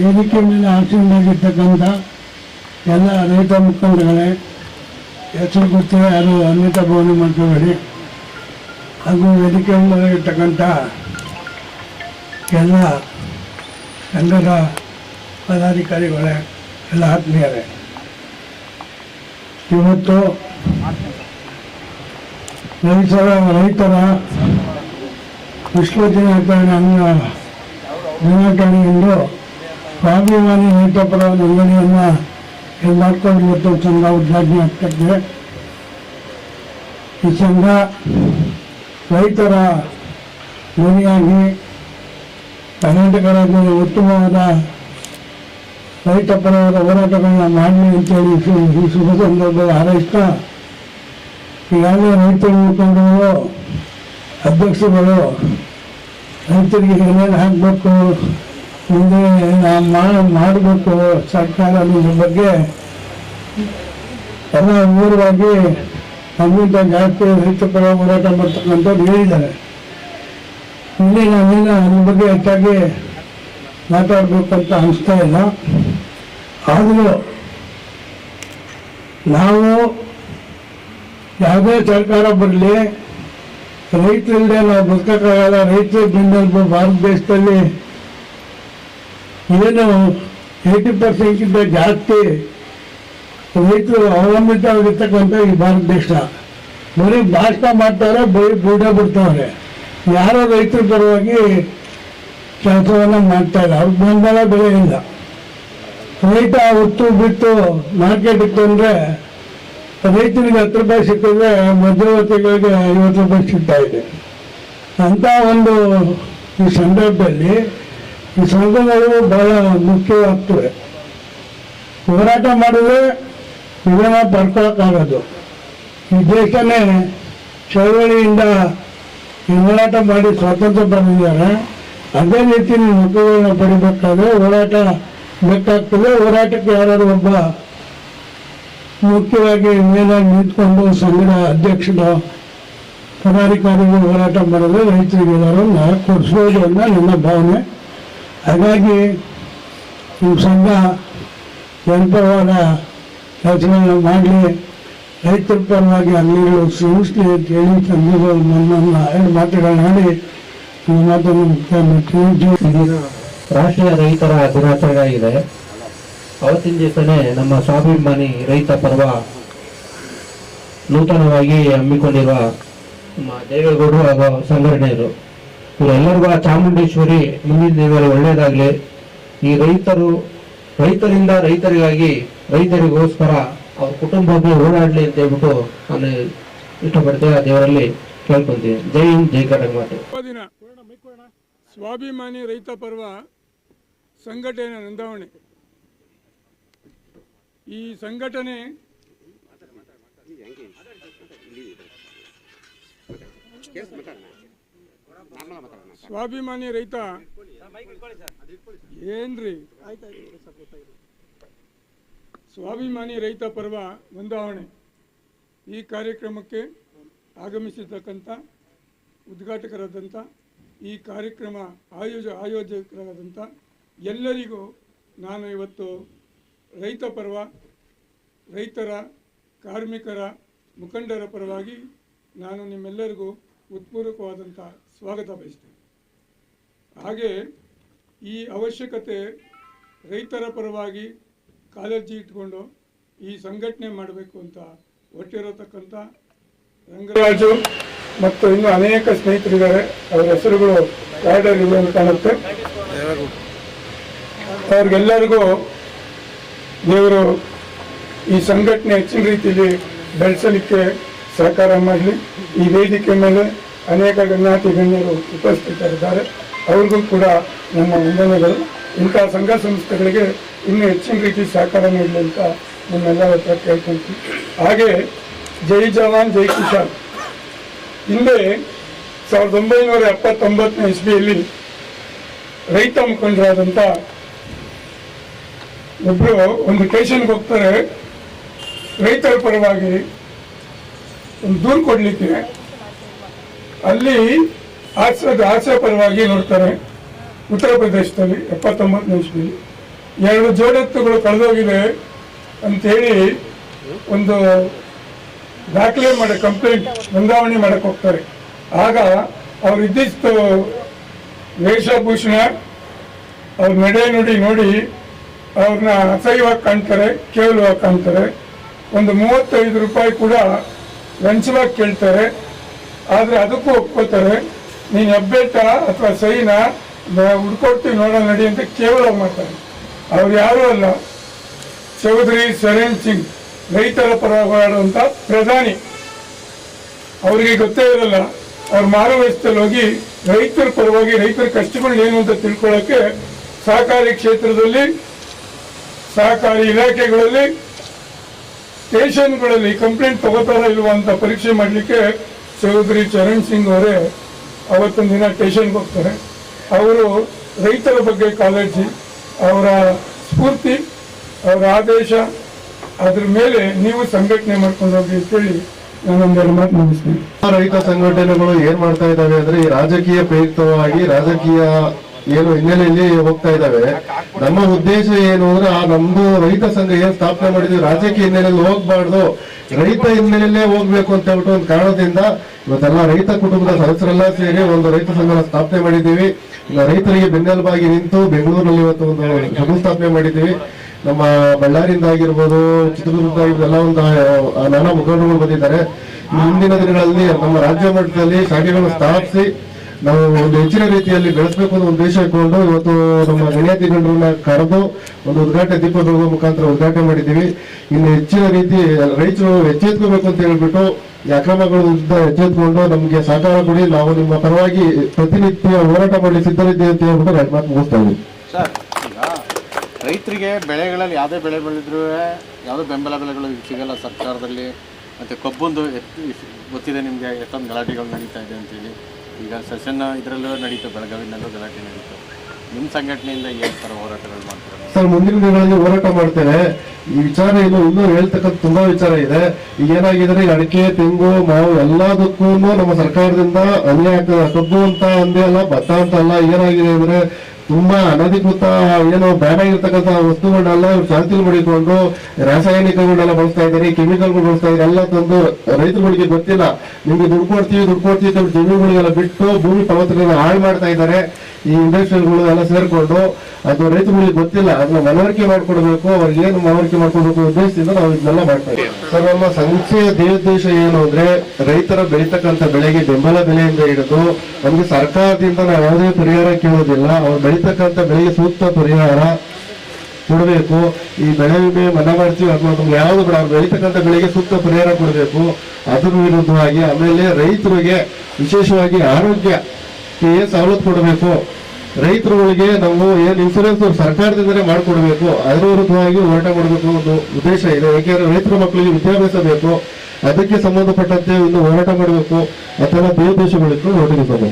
ವೇದಿಕೆ ಮೇಲೆ ಆಸೀನರಾಗಿರ್ತಕ್ಕಂಥ ಎಲ್ಲ ರೈತ ಮುಖಂಡಗಳೇ ಹೆಸರು ಗೊತ್ತಿರೋ ಯಾರು ಅನ್ವಿತ ಭವನ ಮಾಡ್ಕೋಬೇಡಿ. ಹಾಗೂ ವೇದಿಕೆ ಮೇಲೆ ಇರ್ತಕ್ಕಂಥ ಎಲ್ಲ ಸಂಘದ ಪದಾಧಿಕಾರಿಗಳೇ, ಎಲ್ಲ ಆತ್ಮೀಯರೇ. ಇವತ್ತು ರೈತರ ರೈತರ ವಿಶ್ವ ದಿನಾಚರಣೆ ದಿನಾಚರಣೆ ದಿನಾಚರಣೆಯಂದು ಸ್ವಾಭಿಮಾನಿ ರೈತಪರ ನೋಂದಣಿಯನ್ನು ಇದು ಮಾಡ್ಕೊಂಡು ಇವತ್ತು ಸಂಘ ಉದ್ಘಾಟನೆ ಆಗ್ತದೆ? ಈ ಸಂಘ ರೈತರ ಧ್ವನಿಯಾಗಿ ಕರ್ನಾಟಕ ರಾಜ್ಯದ ಉತ್ತಮವಾದ ರೈತ ಹೋರಾಟಗಳನ್ನ ಮಾಡಲಿ ಅಂತೇಳಿ ಈ ಶುಭ ಸಂದರ್ಭದಲ್ಲಿ ಹಾರೈಸ್ತಾ ಈಗಾಗಲೇ ರೈತರು ಮುಖಂಡರು, ಅಧ್ಯಕ್ಷರುಗಳು ರೈತರಿಗೆ ಏನೇನು ಹಾಕಬೇಕು ಮುಂದೆ ನಾವು ಮಾಡ- ಮಾಡಬೇಕು ಸರ್ಕಾರ ಅನ್ನೋದ್ರ ಬಗ್ಗೆ. ಎಲ್ಲ ಊರವಾಗಿ ನಮ್ಮಿಂದ ಜಾಸ್ತಿ ರೈತ ಪರ ಹೋರಾಟ ಮಾಡ್ತಕ್ಕಂಥವ್ರು ಹೇಳಿದ್ದಾರೆ. ಇಲ್ಲಿ ನಾವೇನು ಅದ್ರ ಬಗ್ಗೆ ಹೆಚ್ಚಾಗಿ ಮಾತಾಡಬೇಕಂತ ಅನಿಸ್ತಾ ಇಲ್ಲ. ಆದರೂ ನಾವು ಯಾವುದೇ ಸರ್ಕಾರ ಬರಲಿ ರೈತರಿಲ್ಲದೆ ನಾವು ಬದುಕೋಕ್ಕಾಗಲ್ಲ, ರೈತರ ಬೆನ್ನೆಲುಬು ಭಾರತ ದೇಶದಲ್ಲಿ ಏನು ಏಯ್ಟಿ ಪರ್ಸೆಂಟ್ಗಿಂತ ಜಾಸ್ತಿ ರೈತರು ಅವಲಂಬಿತವಾಗಿರ್ತಕ್ಕಂಥ ಈ ಭಾರತ ದೇಶ. ಬರೀ ಭಾಷಣ ಮಾಡ್ತಾರೆ, ಬರೀ ಬೂಡ ಬಿಡ್ತಾವ್ರೆ ಯಾರೋ ರೈತರ ಪರವಾಗಿ ಕೆಲಸವನ್ನು ಮಾಡ್ತಾ ಇಲ್ಲ. ಅವ್ರಿಗೆ ಬಂದಾಗ ಬೆಲೆ ಇಲ್ಲ. ರೈತ ಹೊತ್ತು ಬಿಟ್ಟು ಮಾರ್ಕೆಟ್ ಇತ್ತು ಅಂದರೆ ರೈತನಿಗೆ ಹತ್ತು ರೂಪಾಯಿ ಸಿಕ್ಕಿದ್ರೆ ಮಧ್ಯವರ್ತಿಗಳಿಗೆ ಐವತ್ತು ರೂಪಾಯಿ ಸಿಗ್ತಾ ಇದೆ. ಅಂತ ಒಂದು ಈ ಸಂದರ್ಭದಲ್ಲಿ ಈ ಸಂಘಗಳು ಬಹಳ ಮುಖ್ಯವಾಗ್ತವೆ. ಹೋರಾಟ ಮಾಡಿದ್ರೆ ಇದನ್ನ ಪಡ್ಕೊಳಕ್ಕಾಗೋದು. ಈ ದೇಶನೇ ಚಳವಳಿಯಿಂದ ಹೋರಾಟ ಮಾಡಿ ಸ್ವಾತಂತ್ರ್ಯ ಬಂದಿದ್ದಾರೆ ಅದೇ ರೀತಿ ಮಕ್ಕಳನ್ನ ಪಡಿಬೇಕಾದ್ರೆ ಹೋರಾಟ ಬೇಕಾಗ್ತದೆ. ಹೋರಾಟಕ್ಕೆ ಯಾರಾದ್ರು ಒಬ್ಬ ಮುಖ್ಯವಾಗಿ ಮೇಲಾಗಿ ನಿಂತ್ಕೊಂಡು ಸಂಘದ ಅಧ್ಯಕ್ಷರು, ಪದಾಧಿಕಾರಿಗಳು ಹೋರಾಟ ಮಾಡಿದ್ರೆ ರೈತರಿಗೆ ಕೊಡಿಸ್ಬೋದು ಅನ್ನೋ ನನ್ನ ಭಾವನೆ. ಹಾಗಾಗಿ ನಿಮ್ಮ ಸಂಘ ಜನಪರವಾದ ಕೆಲಸಗಳನ್ನ ಮಾಡಲಿ, ರೈತರ ಪರವಾಗಿ ಅಲ್ಲಿಗಳು ಶ್ರಮಿಸಲಿ ಅಂತ ಹೇಳಿ ತಂದಿರೋ ನನ್ನನ್ನು ಎರಡು ಮಾತುಗಳನ್ನ ಮಾಡಿ ನನ್ನ ಮಾತನ್ನು ಮುಕ್ತಾಯ ರಾಷ್ಟ್ರೀಯ ರೈತರ ದಿನಾಚರಣೆ ಅವತ್ತಿನ ದಿವಸನೇ ನಮ್ಮ ಸ್ವಾಭಿಮಾನಿ ರೈತ ಪರ್ವ ನೂತನವಾಗಿ ಹಮ್ಮಿಕೊಂಡಿರುವ ನಮ್ಮ ದೇವೇಗೌಡರು ಹಾಗೂ ಸಂಘಟನೆಯರು. ಇವರೆಲ್ಲರಿಗೂ ಆ ಚಾಮುಂಡೇಶ್ವರಿ ಮುಂದಿನ ದಿನಗಳಲ್ಲಿ ಒಳ್ಳೆಯದಾಗಲಿ. ಈ ರೈತರು ರೈತರಿಂದ ರೈತರಿಗಾಗಿ ರೈತರಿಗೋಸ್ಕರ ಅವ್ರ ಕುಟುಂಬಕ್ಕೆ ಓಡಾಡಲಿ ಅಂತ ಹೇಳ್ಬಿಟ್ಟು ನಾನು ಇಷ್ಟಪಡ್ತೇನೆ ಆ ದೇವರಲ್ಲಿ ಕೇಳ್ಕೊಂತೀನಿ. ಜೈ ಹಿಂದ್ ಜೈ ಕರ್ನಾಟಕ. ದಿನ. ಸ್ವಾಭಿಮಾನಿ ರೈತ ಪರ್ವ ಸಂಘಟನೆ ನೋಂದಾವಣೆ. ಈ ಸಂಘಟನೆ ಸ್ವಾಭಿಮಾನಿ ರೈತ. ಏನ್ರಿ? ಸ್ವಾಭಿಮಾನಿ ರೈತ ಪರ್ವ ವಂದಾವಣೆ ಈ ಕಾರ್ಯಕ್ರಮಕ್ಕೆ ಆಗಮಿಸಿರ್ತಕ್ಕಂಥ ಉದ್ಘಾಟಕರಾದಂಥ, ಈ ಕಾರ್ಯಕ್ರಮ ಆಯೋಜ, ಆಯೋಜಕರಾದಂಥ ಎಲ್ಲರಿಗೂ ನಾನು ಇವತ್ತು ರೈತ ಪರ್ವ, ರೈತರ, ಕಾರ್ಮಿಕರ ಮುಖಂಡರ ಪರವಾಗಿ ನಾನು ನಿಮ್ಮೆಲ್ಲರಿಗೂ ಉತ್ಪೂರ್ವಕವಾದಂಥ ಸ್ವಾಗತ ಬಯಸ್ತೇನೆ. ಹಾಗೆ ಈ ಅವಶ್ಯಕತೆ ರೈತರ ಪರವಾಗಿ ಕಾಳಜಿ ಇಟ್ಕೊಂಡು ಈ ಸಂಘಟನೆ ಮಾಡಬೇಕು ಅಂತ ಹೊಟ್ಟಿರತಕ್ಕಂಥ ರಂಗರಾಜು ಮತ್ತು ಇನ್ನು ಅನೇಕ ಸ್ನೇಹಿತರಿದ್ದಾರೆ. ಅವರ ಹೆಸರುಗಳು ಇವೆ ಅಂತ ಕಾಣುತ್ತೆ. ಅವ್ರಿಗೆಲ್ಲರಿಗೂ ದೇವರು ಈ ಸಂಘಟನೆ ಹೆಚ್ಚಿನ ರೀತಿಯಲ್ಲಿ ಬೆಳೆಸಲಿಕ್ಕೆ ಸಹಕಾರ ಮಾಡಲಿ. ಈ ವೇದಿಕೆ ಮೇಲೆ ಅನೇಕ ಗಣ್ಯಾತಿ ಗಣ್ಯರು ಉಪಸ್ಥಿತರಿದ್ದಾರೆ. ಅವ್ರಿಗೂ ಕೂಡ ನಮ್ಮ ವಂದನೆಗಳು. ಇಂಥ ಸಂಘ ಸಂಸ್ಥೆಗಳಿಗೆ ಇನ್ನೂ ಹೆಚ್ಚಿನ ರೀತಿ ಸಹಕಾರ ನೀಡಲಿ ಅಂತ ನಿಮ್ಮೆಲ್ಲರ ಹತ್ರ ಕೇಳ್ಕೊಂತೀವಿ ಹಾಗೆ ಜೈ ಜವಾನ್, ಜೈ ಕಿಶಾನ್ ಹಿಂದೆ ಸಾವಿರದ ಒಂಬೈನೂರ ಎಪ್ಪತ್ತೊಂಬತ್ತನೇ ಇಸ್ವಿಯಲ್ಲಿ ರೈತ ಮುಖಂಡರಾದಂಥ ಒಬ್ಬರು ಒಂದು ಟೇಷನ್ಗೆ ಹೋಗ್ತಾರೆ. ರೈತರ ಪರವಾಗಿ ಒಂದು ದೂರು ಕೊಡ್ಲಿಕ್ಕೆ ಅಲ್ಲಿ ಆಸೆದ ಹಾಸ್ಯ ಪರವಾಗಿ ನೋಡ್ತಾರೆ. ಉತ್ತರ ಪ್ರದೇಶದಲ್ಲಿ ಎಪ್ಪತ್ತೊಂಬತ್ತು ನಿಮಿಷದಲ್ಲಿ ಎರಡು ಜೋಡೆತ್ತುಗಳು ಕಳೆದೋಗಿದೆ ಅಂತೇಳಿ ಒಂದು ದಾಖಲೆ ಮಾಡಿ, ಕಂಪ್ಲೇಂಟ್, ನೋಂದಾವಣೆ ಮಾಡಕ್ಕೆ ಹೋಗ್ತಾರೆ. ಆಗ ಅವ್ರು ಇದ್ದಿಷ್ಟು ವೇಷಭೂಷಣ, ಅವ್ರ ನಡೆ ನುಡಿ ನೋಡಿ ಅವ್ರನ್ನ ಅಸಹ್ಯವಾಗಿ ಕಾಣ್ತಾರೆ, ಕೇವಲವಾಗಿ ಕಾಣ್ತಾರೆ. ಒಂದು ಮೂವತ್ತೈದು ರೂಪಾಯಿ ಕೂಡ ಲಂಚವಾಗಿ ಕೇಳ್ತಾರೆ, ಆದರೆ ಅದಕ್ಕೂ ಒಪ್ಕೋತಾರೆ, ನೀನು ಹೆಬ್ಬೆಟ್ಟ ಅಥವಾ ಸೈನ ಹುಡ್ಕೊಡ್ತೀವಿ ನೋಡೋ ನಡಿ ಅಂತ ಕೇವಲ ಮಾಡ್ತಾರೆ ಅವ್ರು ಯಾರೂ ಅಲ್ಲ. ಚೌಧರಿ ಸರೇನ್ ಸಿಂಗ್, ರೈತರ ಪರ ಹೋರಾಡುವಂಥ ಪ್ರಧಾನಿ. ಅವರಿಗೆ ಗೊತ್ತೇ ಇರಲ್ಲ, ಅವ್ರ ಮಾರುವೇಷದಲ್ಲಿ ಹೋಗಿ ರೈತರ ಪರವಾಗಿ ರೈತರ ಕಷ್ಟಗಳು ಏನು ಅಂತ ತಿಳ್ಕೊಳ್ಳೋಕ್ಕೆ ಸಹಕಾರಿ ಕ್ಷೇತ್ರದಲ್ಲಿ, ಸಹಕಾರಿ ಇಲಾಖೆಗಳಲ್ಲಿ ಸ್ಟೇಷನ್ಗಳಲ್ಲಿ ಕಂಪ್ಲೇಂಟ್ ತಗೋತಾರ ಇಲ್ವಾ ಅಂತ ಪರೀಕ್ಷೆ ಮಾಡಲಿಕ್ಕೆ ಚೌಧರಿ ಚರಣ್ ಸಿಂಗ್ ಅವರೇ ಅವತ್ತೊಂದು ದಿನ ಸ್ಟೇಷನ್ಗೆ ಹೋಗ್ತಾರೆ. ಅವರು ರೈತರ ಬಗ್ಗೆ ಕಾಳಜಿ, ಅವರ ಸ್ಫೂರ್ತಿ, ಅವರ ಆದೇಶ, ಅದ್ರ ಮೇಲೆ ನೀವು ಸಂಘಟನೆ ಮಾಡ್ಕೊಂಡು ಹೋಗಿ ಅಂತೇಳಿ ನಾನೊಂದೆರಡು ಮಾತು ಮುಗಿಸ್ತೀನಿ. ರೈತ ಸಂಘಟನೆಗಳು ಏನ್ ಮಾಡ್ತಾ ಇದ್ದಾವೆ ಅಂದ್ರೆ ರಾಜಕೀಯ ಪ್ರಯುಕ್ತವಾಗಿ ರಾಜಕೀಯ ಏನು ಹಿನ್ನೆಲೆಯಲ್ಲಿ ಹೋಗ್ತಾ ಇದ್ದಾವೆ. ನಮ್ಮ ಉದ್ದೇಶ ಏನು ಅಂದ್ರೆ ಆ ನಮ್ದು ರೈತ ಸಂಘ ಏನ್ ಸ್ಥಾಪನೆ ಮಾಡಿದ್ವಿ, ರಾಜಕೀಯ ಹಿನ್ನೆಲೆಯಲ್ಲಿ ಹೋಗ್ಬಾರ್ದು. ರೈತ ಹಿನ್ನೆಲೆಯಲ್ಲೇ ಹೋಗ್ಬೇಕು ಅಂತ ಹೇಳ್ಬಿಟ್ಟು ಒಂದು ಕಾರಣದಿಂದ ಇವತ್ತೆಲ್ಲ ರೈತ ಕುಟುಂಬದ ಸದಸ್ಯರೆಲ್ಲ ಸೇರಿ ಒಂದು ರೈತ ಸಂಘ ಸ್ಥಾಪನೆ ಮಾಡಿದ್ದೀವಿ. ರೈತರಿಗೆ ಬೆನ್ನೆಲುಬಾಗಿ ನಿಂತು ಬೆಂಗಳೂರಿನಲ್ಲಿ ಇವತ್ತು ಒಂದು ಸ್ಥಾಪನೆ ಮಾಡಿದ್ದೀವಿ. ನಮ್ಮ ಬಳ್ಳಾರಿಯಿಂದ ಆಗಿರ್ಬೋದು ಚಿತ್ರದುರ್ಗದ ಇವೆಲ್ಲ ಒಂದು ನಾನಾ ಮುಖಂಡರುಗಳು ಬಂದಿದ್ದಾರೆ. ಮುಂದಿನ ದಿನಗಳಲ್ಲಿ ನಮ್ಮ ರಾಜ್ಯ ಮಟ್ಟದಲ್ಲಿ ಶಾಖೆಗಳನ್ನು ಸ್ಥಾಪಿಸಿ ನಾವು ಒಂದು ಹೆಚ್ಚಿನ ರೀತಿಯಲ್ಲಿ ಬೆಳೆಸಬೇಕು ಅನ್ನೋ ಉದ್ದೇಶ ಇಟ್ಕೊಂಡು ಇವತ್ತು ನಮ್ಮ ಗಣ್ಯಾತಿ ಗಣ್ಯರನ್ನ ಕರೆದು ಒಂದು ಉದ್ಘಾಟನೆ ದೀಪೋತ್ಸವದ ಮುಖಾಂತರ ಉದ್ಘಾಟನೆ ಮಾಡಿದ್ದೀವಿ. ಇನ್ನು ಹೆಚ್ಚಿನ ರೀತಿ ರೈತರು ಎಚ್ಚೆತ್ಕೋಬೇಕು ಅಂತ ಹೇಳ್ಬಿಟ್ಟು ಅಕ್ರಮಗಳ ಎಚ್ಚೆತ್ಕೊಂಡು ನಮಗೆ ಸಹಕಾರ ಕೊಡಿ, ನಾವು ನಿಮ್ಮ ಪರವಾಗಿ ಪ್ರತಿನಿತ್ಯ ಹೋರಾಟ ಮಾಡಿ ಸಿದ್ಧರಿದ್ದೇವೆ ಅಂತ ಹೇಳ್ಬಿಟ್ಟು ಎರಡು ಮಾತು ಮುಗಿಸ್ತಾ ಇದ್ದೀವಿ. ರೈತರಿಗೆ ಬೆಳೆಗಳಲ್ಲಿ ಯಾವುದೇ ಬೆಳೆ ಬೆಳೆದ್ರೂ ಯಾವುದೇ ಬೆಂಬಲ ಬೆಲೆಗಳು ಸಿಗಲ್ಲ ಸರ್ಕಾರದಲ್ಲಿ. ಮತ್ತು ಕಬ್ಬೊಂದು ಗೊತ್ತಿದೆ ನಿಮಗೆ ಎಷ್ಟೊಂದು ಗಲಾಟೆಗಳು ನಡೀತಾ ಇದೆ ಅಂತೇಳಿ. ಈಗ ಸೆಷನ್ ಇದರಲ್ಲೂ ನಡೀತು, ಬೆಳಗಾವಿನಲ್ಲೂ ಗಲಾಟೆ ನಡೀತು. ನಿಮ್ಮ ಸಂಘಟನೆಯಿಂದ ಏನು ಥರ ಹೋರಾಟಗಳು ಮಾಡ್ತಾರೆ? ಸರ್, ಮುಂದಿನ ದಿನಗಳಲ್ಲಿ ಹೋರಾಟ ಮಾಡ್ತೇವೆ ಈ ವಿಚಾರ ಇನ್ನು ಇನ್ನೂ ಹೇಳ್ತಕ್ಕಂಥ ತುಂಬಾ ವಿಚಾರ ಇದೆ. ಈಗ ಏನಾಗಿದೆ ಈ ಅಡಿಕೆ, ತೆಂಗು, ಮಾವು ಎಲ್ಲದಕ್ಕೂ ನಮ್ಮ ಸರ್ಕಾರದಿಂದ ಅನ್ಯಾಯ ಕಬ್ಬು ಅಂತ ಅಂದೇ ಅಲ್ಲ, ಭತ್ತ ಅಂತ ಅಲ್ಲ, ಏನಾಗಿದೆ ಅಂದ್ರೆ ತುಂಬಾ ಅನಧಿಕೃತ ಏನು ಬೇಡ ಆಗಿರ್ತಕ್ಕಂಥ ವಸ್ತುಗಳನ್ನೆಲ್ಲ ಚಾಲ್ತಿಲ್ ಮಾಡಿಕೊಂಡು ರಾಸಾಯನಿಕಗಳನ್ನೆಲ್ಲ ಬಳಸ್ತಾ ಇದ್ದಾರೆ, ಕೆಮಿಕಲ್ಗಳು ಬಳಸ್ತಾ ಇದ್ದಾರೆ, ಎಲ್ಲ ತಂದು ರೈತರುಗಳಿಗೆ ಗೊತ್ತಿಲ್ಲ. ನಿಮ್ಗೆ ದುಡ್ಡು ಕೊಡ್ತೀವಿ ದುಡ್ಡು ಕೊಡ್ತೀವಿ ಜಮೀನುಗಳಿಗೆಲ್ಲ ಬಿಟ್ಟು ಭೂಮಿ ಫಲವತ್ತತೆಯನ್ನು ಹಾಳು ಮಾಡ್ತಾ ಇದ್ದಾರೆ. ಈ ಇಂಡಸ್ಟ್ರಿಗಳು ಎಲ್ಲ ಸೇರ್ಕೊಂಡು ಅದು ರೈತರಿಗೆ ಗೊತ್ತಿಲ್ಲ, ಅದನ್ನ ಮನವರಿಕೆ ಮಾಡ್ಕೊಡ್ಬೇಕು, ಅವ್ರಿಗೆ ಏನು ಮನವರಿಕೆ ಮಾಡ್ಕೊಡ್ಬೇಕು ಉದ್ದೇಶದಿಂದ ನಾವು ಇದನ್ನೆಲ್ಲ ಮಾಡ್ತಾ ಇದ್ದೀವಿ. ಸರ್, ನಮ್ಮ ಸಂಸ್ಥೆಯ ದೇವೋದ್ದೇಶ ಏನು ಅಂದ್ರೆ ರೈತರ ಬೆಳೀತಕ್ಕಂಥ ಬೆಳೆಗೆ ಬೆಂಬಲ ಬೆಲೆಯಿಂದ ಹಿಡಿದು ನಮಗೆ ಸರ್ಕಾರದಿಂದ ನಾವು ಯಾವುದೇ ಪರಿಹಾರ ಕೇಳೋದಿಲ್ಲ, ಅವ್ರು ಬೆಳೀತಕ್ಕಂಥ ಬೆಳೆಗೆ ಸೂಕ್ತ ಪರಿಹಾರ ಕೊಡಬೇಕು. ಈ ಬೆಳೆ ವಿಮೆ ಮನ್ನಾ ಮಾಡ್ತೀವಿ ಅಥವಾ ನಮ್ಗೆ ಯಾವ್ದು ಬೇಡ, ಅವ್ರು ಬೆಳೀತಕ್ಕಂಥ ಬೆಳೆಗೆ ಸೂಕ್ತ ಪರಿಹಾರ ಕೊಡಬೇಕು. ಅದ್ರ ವಿರುದ್ಧವಾಗಿ ಆಮೇಲೆ ರೈತರಿಗೆ ವಿಶೇಷವಾಗಿ ಆರೋಗ್ಯ ಸವಲತ್ತು ಕೊಡಬೇಕು? ರೈತರುಗಳಿಗೆ ನಾವು ಏನ್ ಇನ್ಸೂರೆನ್ಸ್ ಸರ್ಕಾರದಿಂದಲೇ ಮಾಡಿಕೊಡ್ಬೇಕು, ಅದರ ವಿರುದ್ಧವಾಗಿ ಹೋರಾಟ ಮಾಡಬೇಕು ಒಂದು ಉದ್ದೇಶ ಇದೆ. ಯಾಕೆಂದ್ರೆ ರೈತರ ಮಕ್ಕಳಿಗೆ ವಿದ್ಯಾಭ್ಯಾಸ ಬೇಕು, ಅದಕ್ಕೆ ಸಂಬಂಧಪಟ್ಟಂತೆ ಒಂದು ಹೋರಾಟ ಮಾಡಬೇಕು, ಅಥವಾ ದೇವದೇಶಗಳಿಗೂ ದೇಶಗಳಿಗೂ ಹೊರಟಿದ್ದೀವಿ